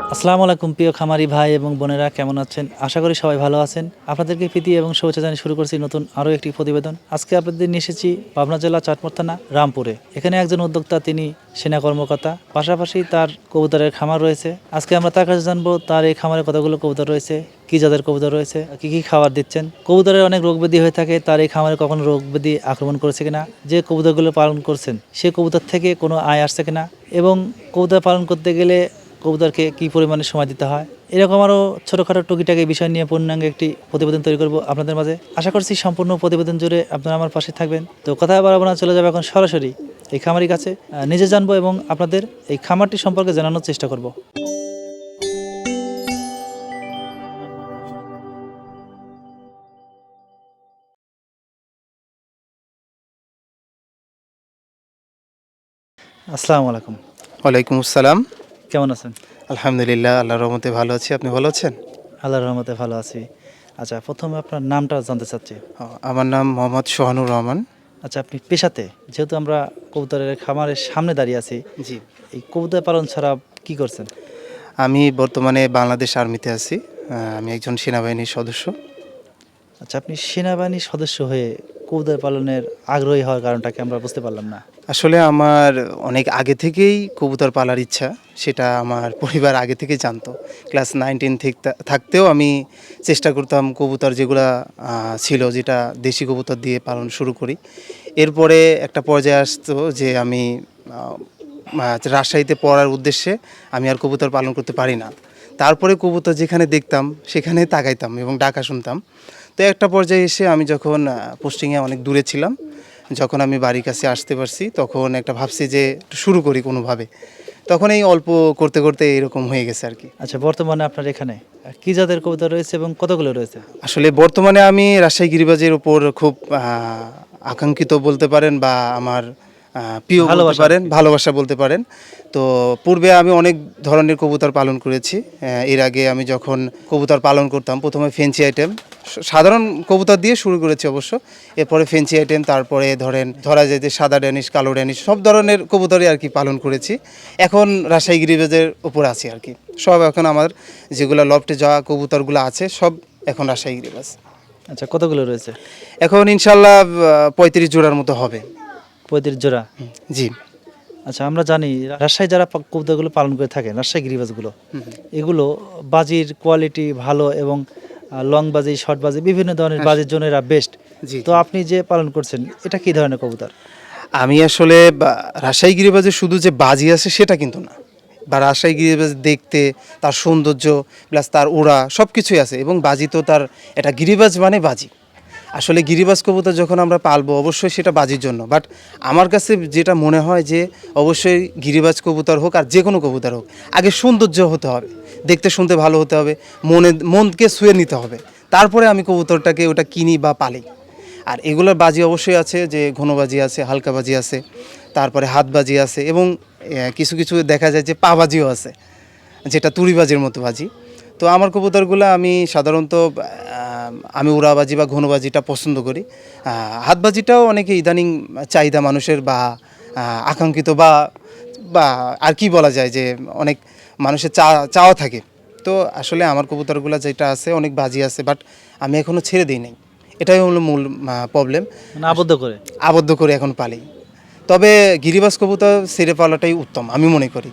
আসসালামু আলাইকুম প্রিয় খামারি ভাই এবং বোনেরা, কেমন আছেন? আশা করি সবাই ভালো আছেন। আপনাদেরকে প্রীতি এবং শুভেচ্ছা জানিয়ে শুরু করছি নতুন আরও একটি প্রতিবেদন। আজকে আপনাদের নিয়ে এসেছি পাবনা জেলা চাটমোর থানা রামপুরে। এখানে একজন উদ্যোক্তা, তিনি সেনা কর্মকর্তা। পাশাপাশি তার কবুতরের খামার রয়েছে। আজকে আমরা তার কাছে জানব, তার এই খামারে কতগুলো কবুতর রয়েছে, কি জাতের কবুতর রয়েছে, কি কি খাবার দিচ্ছেন। কবুতরের অনেক রোগ ব্যাধি হয়ে থাকে, তার এই খামারে কখনো রোগ ব্যাধি আক্রমণ করেছে কিনা, যে কবুতরগুলো পালন করছেন, সে কবুতর থেকে কোনো আয় আসছে কিনা, এবং কবুতর পালন করতে গেলে কবুতরকে কী পরিমাণে সময় দিতে হয়? এরকম আরও ছোটোখাটো টুকিটাকি বিষয় নিয়ে পূর্ণাঙ্গ একটি প্রতিবেদন তৈরি করব আপনাদের মাঝে। আশা করছি সম্পূর্ণ প্রতিবেদন জুড়ে আপনারা আমার পাশে থাকবেন। তো কথা বাড়াবো চলে যাবে এখন সরাসরি এই খামারির কাছে। নিজে জানব এবং আপনাদের এই খামারটি সম্পর্কে জানানোর চেষ্টা করব। আসসালামু আলাইকুম। ওয়ালাইকুম আসসালাম। কেমন আছেন? আলহামদুলিল্লাহ আল্লাহর রহমতে ভালো আছি। আপনি ভালো আছেন? আল্লাহর রহমতে ভালো আছি। আচ্ছা প্রথমে আপনার নামটা জানতে চাচ্ছি। আমার নাম মোহাম্মদ সোহানুর রহমান। আচ্ছা আপনি পেশাতে যেহেতু আমরা কবুতরের খামারের সামনে দাঁড়িয়ে আছি জি। এই কবুতর পালন ছাড়া কি করছেন? আমি বর্তমানে বাংলাদেশ আর্মিতে আছি। আমি একজন সেনাবাহিনীর সদস্য। আচ্ছা আপনি সেনাবাহিনীর সদস্য হয়ে কবুতর পালনের আগ্রহী হওয়ার কারণটাকে আমরা বুঝতে পারলাম না? আসলে আমার অনেক আগে থেকেই কবুতর পালার ইচ্ছা, সেটা আমার পরিবার আগে থেকে জানতো। ক্লাস নাইনটিন থাকতেও আমি চেষ্টা করতাম কবুতর যেগুলা ছিল যেটা দেশি কবুতর দিয়ে পালন শুরু করি। এরপরে একটা পর্যায়ে আসতো যে আমি রাজশাহীতে পড়ার উদ্দেশ্যে আমি আর কবুতর পালন করতে পারি না। তারপরে কবুতর যেখানে দেখতাম, সেখানে তাকাইতাম এবং ডাকা শুনতাম। তো একটা পর্যায়ে এসে আমি যখন পোস্টিংয়ে অনেক দূরে ছিলাম যখন আমি বাড়ির কাছে আসতে পারছি তখন একটা ভাবছি যে একটু শুরু করি কোনোভাবে। তখন এই অল্প করতে করতে এরকম হয়ে গেছে আর কি। আচ্ছা বর্তমানে আপনার এখানে কি জাতের কবিতা রয়েছে এবং কতগুলো রয়েছে? আসলে বর্তমানে আমি রাজশাহী গিরিবাজের উপর খুব আকাঙ্ক্ষিত বলতে পারেন বা আমার প্রিয় বলতে ভালোবাসা। পারেন ভালোবাসা বলতে পারেন। তো পূর্বে আমি অনেক ধরনের কবুতর পালন করেছি। এর আগে আমি যখন কবুতর পালন করতাম প্রথমে ফেন্সি আইটেম সাধারণ কবুতর দিয়ে শুরু করেছি অবশ্য। এরপরে ফেন্সি আইটেম তারপরে ধরেন ধরা যায় যে সাদা ড্যানিশ কালো ড্যানিশ সব ধরনের কবুতরই আর কি পালন করেছি। এখন রাজশাহী গিরিবাজের উপর আছি আর কি। সব এখন আমার যেগুলো লফটে যাওয়া কবুতরগুলো আছে সব এখন রাজশাহী গিরিবাজ। আচ্ছা কতগুলো রয়েছে? এখন ইনশাল্লাহ পঁয়ত্রিশ জোড়ার মতো হবে। পঁয়ত্রিশ জোড়া? জি। আচ্ছা আমরা জানি রাজশাহী যারা কবুতরগুলো পালন করে থাকে রাজশাহী গিরিবাজগুলো এগুলো বাজির কোয়ালিটি ভালো এবং লং বাজি শর্ট বাজি বিভিন্ন ধরনের বাজির জন্য এরা বেস্ট জি তো আপনি যে পালন করছেন এটা কি ধরনের কবুতর? আমি আসলে রাজশাহী গিরিবাজে শুধু যে বাজি আছে সেটা কিন্তু না। বা রাজশাহী গিরিবাজ দেখতে তার সৌন্দর্য প্লাস তার ওড়া সব কিছুই আছে এবং বাজি তো তার এটা গিরিবাজ মানে বাজি। আসলে গিরিবাস কবুতর যখন আমরা পালবো, অবশ্যই সেটা বাজির জন্য। বাট আমার কাছে যেটা মনে হয় যে, অবশ্যই গিরিবাজ কবুতর হোক আর যে কোনো কবুতর হোক, আগে সৌন্দর্য হতে হবে, দেখতে শুনতে ভালো হতে হবে, মনে, মনকে শুয়ে নিতে হবে। তারপরে আমি কবুতরটাকে ওটা কিনি বা পালি। আর এগুলোর বাজি অবশ্যই আছে, যে ঘনবাজি আছে, হালকা বাজি আছে, তারপরে হাত বাজি আছে এবং কিছু কিছু দেখা যায় যে পা বাজিও আছে, যেটা তুড়িবাজির মতো বাজি। তো আমার কবুতরগুলো আমি সাধারণত আমি উড়াবাজি বা ঘনবাজিটা পছন্দ করি। হাতবাজিটাও অনেকে ইদানিং চাহিদা মানুষের বা আকাঙ্ক্ষিত বা বা আর কি বলা যায় যে অনেক মানুষের চা চাওয়া থাকে। তো আসলে আমার কবুতরগুলো যেটা আছে অনেক বাজি আছে বাট আমি এখনও ছেড়ে দিই নাই। এটাই হলো মূল প্রবলেম মানে আবদ্ধ করে? আবদ্ধ করে এখন পালি। তবে গিরিবাজ কবুতর ছেড়ে পালাটাই উত্তম আমি মনে করি।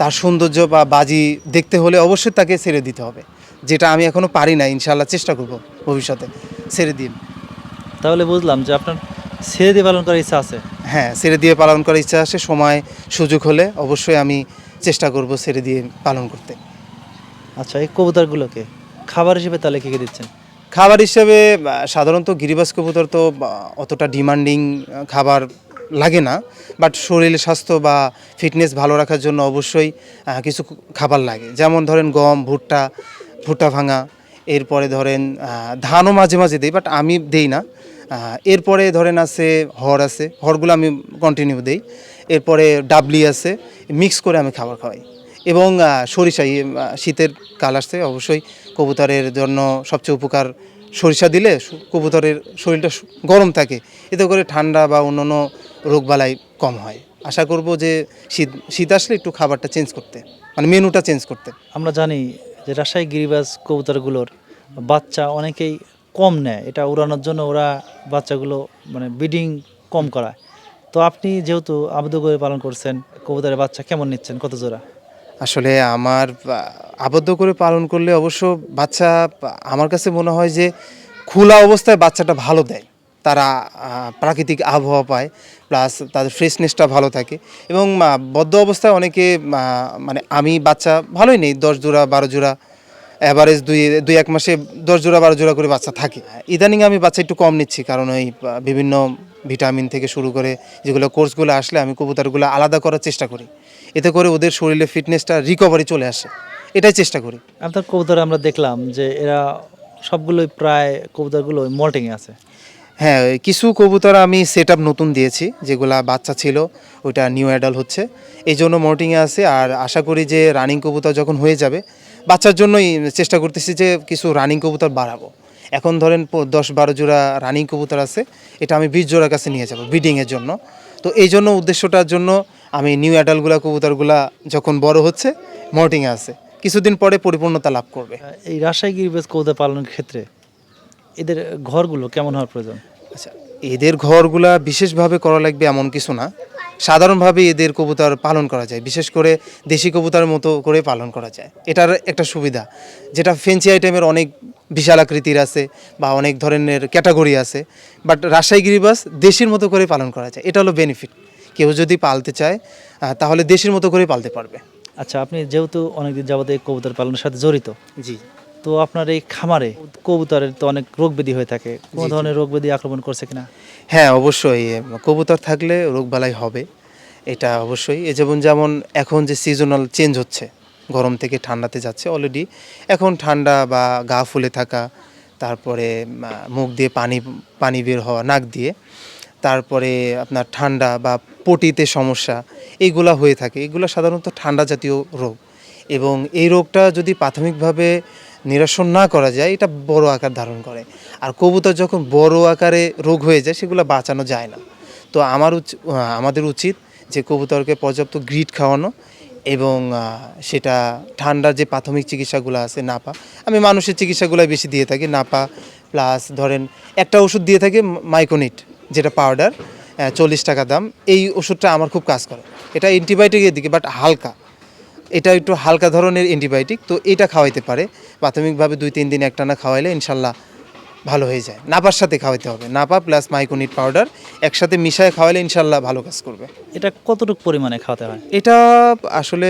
তার সৌন্দর্য বা বাজি দেখতে হলে অবশ্যই তাকে ছেড়ে দিতে হবে। যেটা আমি এখনও পারি না ইনশাল্লাহ চেষ্টা করব ভবিষ্যতে ছেড়ে দিন তাহলে বুঝলাম যে আপনার ছেড়ে দিয়ে পালন করার ইচ্ছা আছে। হ্যাঁ ছেড়ে দিয়ে পালন করার ইচ্ছা আছে সময় সুযোগ হলে অবশ্যই আমি চেষ্টা করব ছেড়ে দিয়ে পালন করতে। আচ্ছা এই কবুতরগুলোকে খাবার হিসেবে তাহলে কী কী দিচ্ছেন? খাবার হিসেবে সাধারণত গিরিবাজ কবুতর তো অতটা ডিমান্ডিং খাবার লাগে না বাট শরীর স্বাস্থ্য বা ফিটনেস ভালো রাখার জন্য অবশ্যই কিছু খাবার লাগে। যেমন ধরেন গম ভুট্টা ভুট্টা ভাঙা, এরপরে ধরেন ধানও মাঝে মাঝে দিই বাট আমি দেই না। এরপরে ধরেন আছে হর আছে, হরগুলো আমি কন্টিনিউ দেই। এরপরে ডাবলি আছে মিক্স করে আমি খাবার খাওয়াই। এবং সরিষা শীতের কাল আসছে, অবশ্যই কবুতরের জন্য সবচেয়ে উপকার সরিষা দিলে কবুতরের শরীরটা গরম থাকে। এতে করে ঠান্ডা বা অন্যান্য রোগবালাই কম হয়। আশা করব যে শীত শীত আসলে একটু খাবারটা চেঞ্জ করতে মানে মেনুটা চেঞ্জ করতে। আমরা জানি যে রাজশাহী গিরিবাজ কবুতরগুলোর বাচ্চা অনেকেই কম নেয়। এটা উড়ানোর জন্য ওরা বাচ্চাগুলো মানে ব্রিডিং কম করায়। তো আপনি যেহেতু আবদ্ধ করে পালন করছেন, কবুতরের বাচ্চা কেমন নিচ্ছেন? কত জোড়া? আসলে আমার, আবদ্ধ করে পালন করলে অবশ্য বাচ্চা, আমার কাছে মনে হয় যে, খোলা অবস্থায় বাচ্চাটা ভালো দেয়। তারা প্রাকৃতিক আবহাওয়া পায় প্লাস তাদের ফ্রেশনেসটা ভালো থাকে। এবং বদ্ধ অবস্থায় অনেকে মানে আমি বাচ্চা ভালোই নেই, দশ জোড়া, বারো জোড়া অ্যাভারেজ দুই দুই এক মাসে দশ জোড়া, বারো জোড়া করে বাচ্চা থাকে। ইদানিং আমি বাচ্চা একটু কম নিচ্ছি, কারণ ওই বিভিন্ন ভিটামিন থেকে শুরু করে যেগুলো কোর্সগুলো আসলে আমি কবুতরগুলো আলাদা করার চেষ্টা করি। এতে করে ওদের শরীরে ফিটনেসটা রিকভারি চলে আসে। এটাই চেষ্টা করি। আপনার কবুতর আমরা দেখলাম যে এরা সবগুলোই প্রায় কবুতরগুলো মল্টিংয়ে আছে। হ্যাঁ কিছু কবুতর আমি সেট নতুন দিয়েছি, যেগুলা বাচ্চা ছিল, ওইটা নিউ অ্যাডাল হচ্ছে। এই জন্য মোটিংয়ে আছে, আর আশা করি যে রানিং কবুতর যখন হয়ে যাবে, বাচ্চার জন্যই চেষ্টা করতেছি যে কিছু রানিং কবুতর বাড়াবো। এখন ধরেন দশ বারো জোড়া রানিং কবুতর আছে, এটা আমি বিশ জোড়ার কাছে নিয়ে যাব ব্রিডিংয়ের জন্য। তো এই জন্য উদ্দেশ্যটার জন্য আমি নিউ অ্যাডালগুলা কবুতরগুলা যখন বড় হচ্ছে মোটিংয়ে আছে। কিছুদিন পরে পরিপূর্ণতা লাভ করবে। এই রাজশাহী কবুতর পালনের ক্ষেত্রে? এদের ঘরগুলো কেমন হওয়ার প্রয়োজন? আচ্ছা এদের ঘরগুলা বিশেষভাবে করা লাগবে এমন কিছু না। সাধারণভাবে এদের কবুতর পালন করা যায় বিশেষ করে দেশি কবুতরের মতো করে পালন করা যায়। এটার একটা সুবিধা যেটা ফেন্সি আইটেমের অনেক বিশাল আকৃতির আছে বা অনেক ধরনের ক্যাটাগরি আছে বাট রাজশাহী গিরিবাস দেশির মতো করে পালন করা যায়। এটা হলো বেনিফিট। কেউ যদি পালতে চায় তাহলে দেশির মতো করে পালতে পারবে। আচ্ছা আপনি যেহেতু অনেকদিন যাবত এই কবুতর পালনের সাথে জড়িত জি। তো আপনার এই খামারে কবুতরের তো অনেক রোগ ব্যাধি হয়ে থাকে। কোনো। ধরনের রোগ ব্যাধি আক্রমণ করছে কিনা? হ্যাঁ অবশ্যই। কবুতর থাকলে রোগবালাই হবে। এটা অবশ্যই। এ যেমন যেমন এখন যে সিজনাল চেঞ্জ হচ্ছে গরম থেকে ঠান্ডাতে যাচ্ছে অলরেডি এখন ঠান্ডা বা গা ফুলে থাকা তারপরে মুখ দিয়ে পানি পানি বের হওয়া নাক দিয়ে তারপরে আপনার ঠান্ডা বা পটিতে সমস্যা এইগুলা হয়ে থাকে। এগুলো সাধারণত ঠান্ডা জাতীয় রোগ। এবং এই রোগটা যদি প্রাথমিকভাবে নিরসন না করা যায়, এটা বড় আকার ধারণ করে। আর কবুতর যখন বড় আকারে রোগ হয়ে যায়, সেগুলো বাঁচানো যায় না। তো আমার আমাদের উচিত যে কবুতরকে পর্যাপ্ত গ্রিড খাওয়ানো এবং সেটা ঠান্ডার যে প্রাথমিক চিকিৎসাগুলো আছে নাপা, আমি মানুষের চিকিৎসাগুলো বেশি দিয়ে থাকি, নাপা প্লাস ধরেন একটা ওষুধ দিয়ে থাকি মাইকোনিট যেটা পাউডার চল্লিশ টাকা দাম। এই ওষুধটা আমার খুব কাজ করে। এটা অ্যান্টিবায়োটিকের দিকে বাট হালকা। এটা একটু হালকা ধরনের অ্যান্টিবায়োটিক তো এটা খাওয়াইতে পারে। প্রাথমিকভাবে দুই তিন দিন একটানা খাওয়াইলে ইনশাল্লাহ ভালো হয়ে যায়। নাপার সাথে খাওয়াইতে হবে। নাপা প্লাস মাইকোনিট পাউডার একসাথে মিশায় খাওয়াইলে ইনশাল্লাহ ভালো কাজ করবে। এটা কতটুকু পরিমাণে খাওয়াতে হয়? এটা আসলে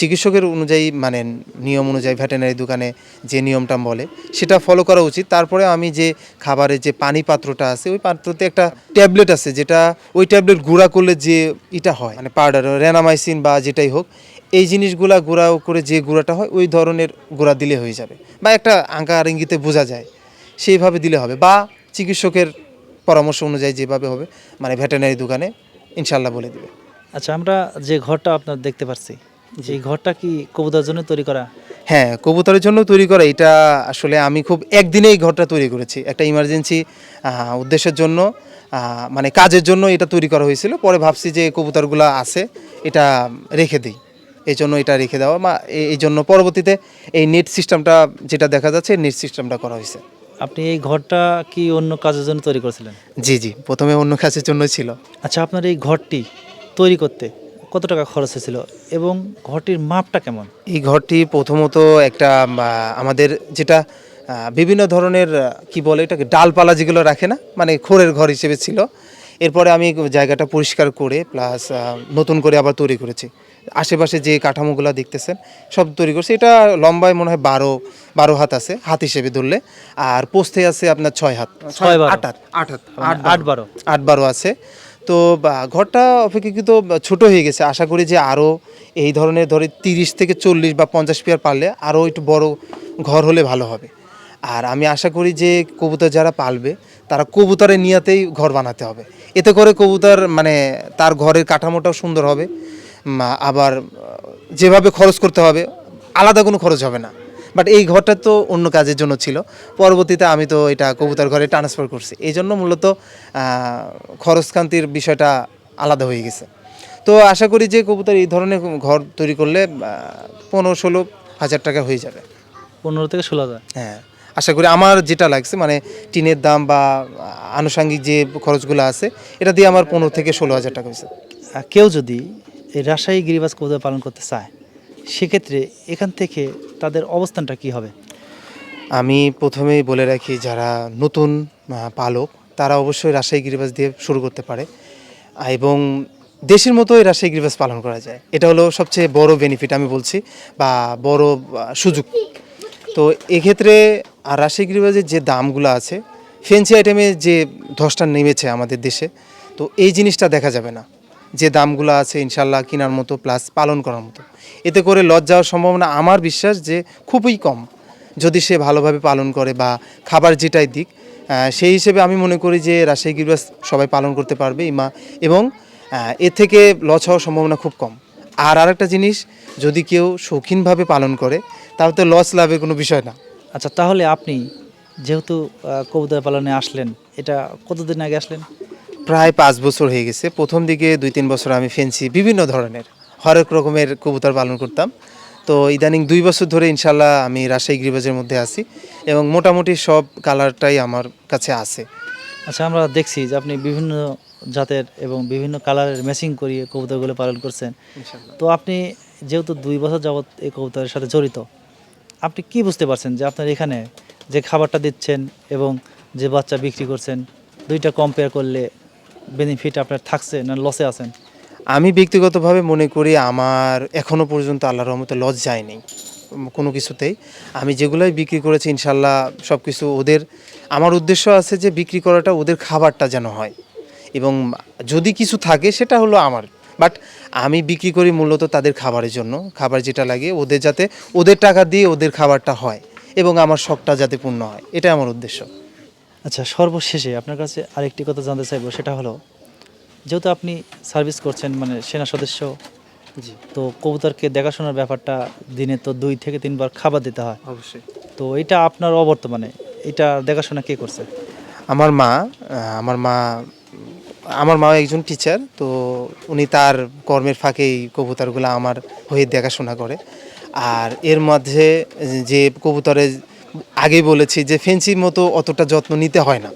চিকিৎসকের অনুযায়ী মানে নিয়ম অনুযায়ী ভেটেনারি দোকানে যে নিয়মটা বলে সেটা ফলো করা উচিত। তারপরে আমি যে খাবারের যে পানি পাত্রটা আছে ওই পাত্রতে একটা ট্যাবলেট আছে যেটা ওই ট্যাবলেট গুঁড়া করলে যে এটা হয় মানে পাউডার রেনামাইসিন বা যেটাই হোক এই জিনিসগুলা গুঁড়া করে যে গুঁড়াটা হয় ওই ধরনের গুঁড়া দিলে হয়ে যাবে। বা একটা আঙ্কার ইঙ্গিতে বোঝা যায় সেইভাবে দিলে হবে। বা চিকিৎসকের পরামর্শ অনুযায়ী যেভাবে হবে মানে ভেটেনারি দোকানে ইনশাল্লাহ বলে দিবে। আচ্ছা আমরা যে ঘরটা আপনার দেখতে পাচ্ছি এই ঘরটা কি কবুতর জন্য তৈরি করা? হ্যাঁ কবুতরের জন্য তৈরি করা এটা আসলে আমি খুব একদিনে এই ঘরটা তৈরি করেছি। একটা ইমার্জেন্সি উদ্দেশ্যের জন্য মানে কাজের জন্য এটা তৈরি করা হয়েছিল। পরে ভাবছি যে কবুতরগুলো আছে এটা রেখে দিই। এই জন্য এটা রেখে দেওয়া বা এই জন্য পরবর্তীতে এই নেট সিস্টেমটা যেটা দেখা যাচ্ছে নেট সিস্টেমটা করা হয়েছে। আপনি এই ঘরটা কি অন্য কাজের জন্য তৈরি করেছিলেন? জি জি। প্রথমে অন্য কাজের জন্য ছিল। আচ্ছা আপনার এই ঘরটি তৈরি করতে কত টাকা খরচ হয়েছিল এবং ঘরটির মাপটা কেমন? এই ঘরটি প্রথমত একটা আমাদের যেটা বিভিন্ন ধরনের কি বলে এটাকে ডালপালা যেগুলো রাখে না মানে খোরের ঘর হিসেবে ছিল। এরপরে আমি জায়গাটা পরিষ্কার করে প্লাস নতুন করে আবার তৈরি করেছি। আশেপাশে যে কাঠামোগুলো দেখতেছেন সব তৈরি করছে। এটা লম্বায় মনে হয় বারো বারো হাত আছে হাত হিসেবে ধরলে। আর পোস্তে আছে আপনার ছয় হাত। ছয় বারো। আট হাত। আট হাত। আট বারো। আট বারো। আছে। তো বা, ঘরটা অপেক্ষাকৃত ছোট হয়ে গেছে। আশা করি যে আরও এই ধরনের ধরে তিরিশ থেকে চল্লিশ বা পঞ্চাশ পেয়ার পারলে আরও একটু বড় ঘর হলে ভালো হবে। আর আমি আশা করি যে কবুতর যারা পালবে তারা কবুতরের নিয়াতেই ঘর বানাতে হবে। এতে করে কবুতর মানে তার ঘরের কাঠামোটাও সুন্দর হবে। আবার যেভাবে খরচ করতে হবে আলাদা কোনো খরচ হবে না। বাট এই ঘরটা তো অন্য কাজের জন্য ছিল। পরবর্তীতে আমি তো এটা কবুতর ঘরে ট্রান্সফার করছি। এই জন্য মূলত খরচকান্তির বিষয়টা আলাদা হয়ে গেছে। তো আশা করি যে কবুতর এই ধরনের ঘর তৈরি করলে পনেরো ষোলো হাজার টাকা হয়ে যাবে। পনেরো থেকে ষোলো হাজার? হ্যাঁ। আশা করি আমার যেটা লাগছে মানে টিনের দাম বা আনুষাঙ্গিক যে খরচগুলো আছে এটা দিয়ে আমার পনেরো থেকে ষোলো হাজার টাকা হয়েছে। কেউ যদি এই রাজশাহী গিরিবাজ কবুতর পালন করতে চায়, সেক্ষেত্রে এখান থেকে তাদের অবস্থানটা কি হবে? আমি প্রথমেই বলে রাখি, যারা নতুন পালক, তারা অবশ্যই রাজশাহী গিরিবাজ দিয়ে শুরু করতে পারে। এবং দেশের মতোই রাজশাহী গিরিবাজ পালন করা যায়। এটা হলো সবচেয়ে বড় বেনিফিট আমি বলছি, বা বড় সুযোগ। তো এক্ষেত্রে, আর রাজশাহী গিরিবাজের যে দামগুলো আছে ফেন্সি আইটেমে যে ধসটা নেমেছে আমাদের দেশে, তো এই জিনিসটা দেখা যাবে না। যে দামগুলো আছে ইনশাল্লাহ কেনার মতো প্লাস পালন করার মতো। এতে করে লজ যাওয়ার সম্ভাবনা আমার বিশ্বাস যে খুবই কম। যদি সে ভালোভাবে পালন করে বা খাবার যেটাই দিক সেই হিসেবে আমি মনে করি যে রাজশাহী গিরিবাস সবাই পালন করতে পারবে, ইমা, এবং এর থেকে লস হওয়ার সম্ভাবনা খুব কম। আর আরেকটা জিনিস, যদি কেউ শৌখিনভাবে পালন করে, তাহলে তো লস লাভের কোনো বিষয় না। আচ্ছা তাহলে আপনি যেহেতু কবুতর পালনে আসলেন, এটা কতদিন আগে আসলেন? প্রায় পাঁচ বছর হয়ে গেছে। প্রথম দিকে দুই তিন বছর আমি ফেন্সি বিভিন্ন ধরনের। হরেক রকমের কবুতর পালন করতাম। তো ইদানিং দুই বছর ধরে ইনশাল্লাহ আমি রাজশাহী গিরিবাজের মধ্যে আছি এবং মোটামুটি সব কালারটাই আমার কাছে আছে। আচ্ছা আমরা দেখছি যে আপনি বিভিন্ন জাতের এবং বিভিন্ন কালারের ম্যাচিং করিয়ে কবুতরগুলো পালন করছেন। তো আপনি যেহেতু দুই বছর যাবৎ এই কবুতরের সাথে জড়িত আপনি কি বুঝতে পারছেন যে আপনার এখানে যে খাবারটা দিচ্ছেন এবং যে বাচ্চা বিক্রি করছেন দুইটা কম্পেয়ার করলে বেনিফিট আপনার থাকছে না লসে আছেন? আমি ব্যক্তিগতভাবে মনে করি আমার এখনও পর্যন্ত আল্লাহর রহমতে লস যায়নি কোনো কিছুতেই। আমি যেগুলোই বিক্রি করেছি, ইনশাল্লাহ সব কিছু ওদের, আমার উদ্দেশ্য আছে যে বিক্রি করাটা ওদের খাবারটা যেন হয়। এবং যদি কিছু থাকে, সেটা হলো আমার। বাট আমি বিক্রি করি মূলত তাদের খাবারের জন্য। খাবার যেটা লাগে, ওদের যাতে, ওদের টাকা দিয়ে ওদের খাবারটা হয় এবং আমার শখটা যাতে পূর্ণ হয়। এটা আমার উদ্দেশ্য। আচ্ছা সর্বশেষে আপনার কাছে আরেকটি কথা জানতে চাইব সেটা হলো যেহেতু আপনি সার্ভিস করছেন মানে সেনা সদস্য জি। তো কবুতরকে দেখাশোনার ব্যাপারটা দিনে তো দুই থেকে তিনবার খাবার দিতে হয়। অবশ্যই। তো এটা আপনার অবর্তমানে এটা দেখাশোনা কে করছে? আমার মা আমার মা আমার মা একজন টিচার তো উনি তার কর্মের ফাঁকেই কবুতরগুলো আমার হয়ে দেখাশোনা করে। আর এর মধ্যে যে কবুতরে আগেই বলেছি যে ফেন্সির মতো অতটা যত্ন নিতে হয় না।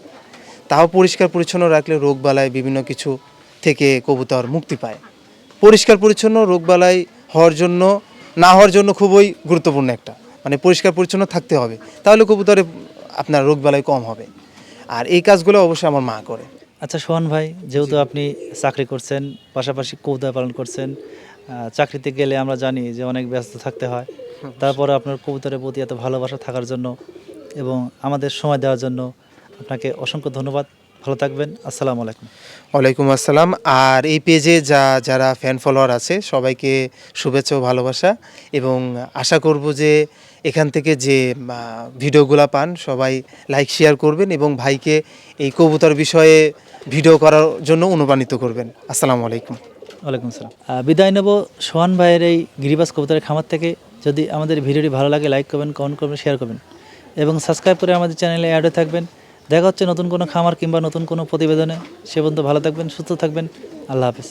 তাও পরিষ্কার পরিচ্ছন্ন রাখলে রোগবালায় বিভিন্ন কিছু থেকে কবুতর মুক্তি পায়। পরিষ্কার পরিচ্ছন্ন রোগবালাই হওয়ার জন্য, না হওয়ার জন্য খুবই গুরুত্বপূর্ণ একটা। মানে পরিষ্কার পরিচ্ছন্ন থাকতে হবে। তাহলে কবুতরে আপনার রোগবালাই কম হবে। আর এই কাজগুলো অবশ্যই আমার মা করে। আচ্ছা সোহান ভাই, যেহেতু আপনি চাকরি করছেন, পাশাপাশি কবুতর পালন করছেন চাকরিতে গেলে আমরা জানি যে অনেক ব্যস্ত থাকতে হয়। তারপরে আপনার কবুতরের প্রতি এত ভালোবাসা থাকার জন্য এবং আমাদের সময় দেওয়ার জন্য আপনাকে অসংখ্য ধন্যবাদ। ভালো থাকবেন। আসসালামু আলাইকুম। ওয়ালাইকুম আসসালাম। আর এই পেজে যা যারা ফ্যান ফলোয়ার আছে সবাইকে শুভেচ্ছা ও ভালোবাসা এবং আশা করব যে এখান থেকে যে ভিডিওগুলো পান সবাই লাইক শেয়ার করবেন এবং ভাইকে এই কবুতর বিষয়ে ভিডিও করার জন্য অনুপ্রাণিত করবেন। আসসালামু আলাইকুম। ওয়ালাইকুম আসসালাম। বিদায় নেব সোহান ভাইয়ের এই গিরিবাস কবুতরের খামার থেকে। যদি আমাদের ভিডিওটি ভালো লাগে লাইক করবেন কমেন্ট করবেন শেয়ার করবেন। এবং সাবস্ক্রাইব করে আমাদের চ্যানেলে অ্যাড হয়ে থাকবেন। দেখা হচ্ছে নতুন কোনো খামার কিংবা নতুন কোনো প্রতিবেদনে। সে পর্যন্ত ভালো থাকবেন, সুস্থ থাকবেন। আল্লাহ হাফেজ।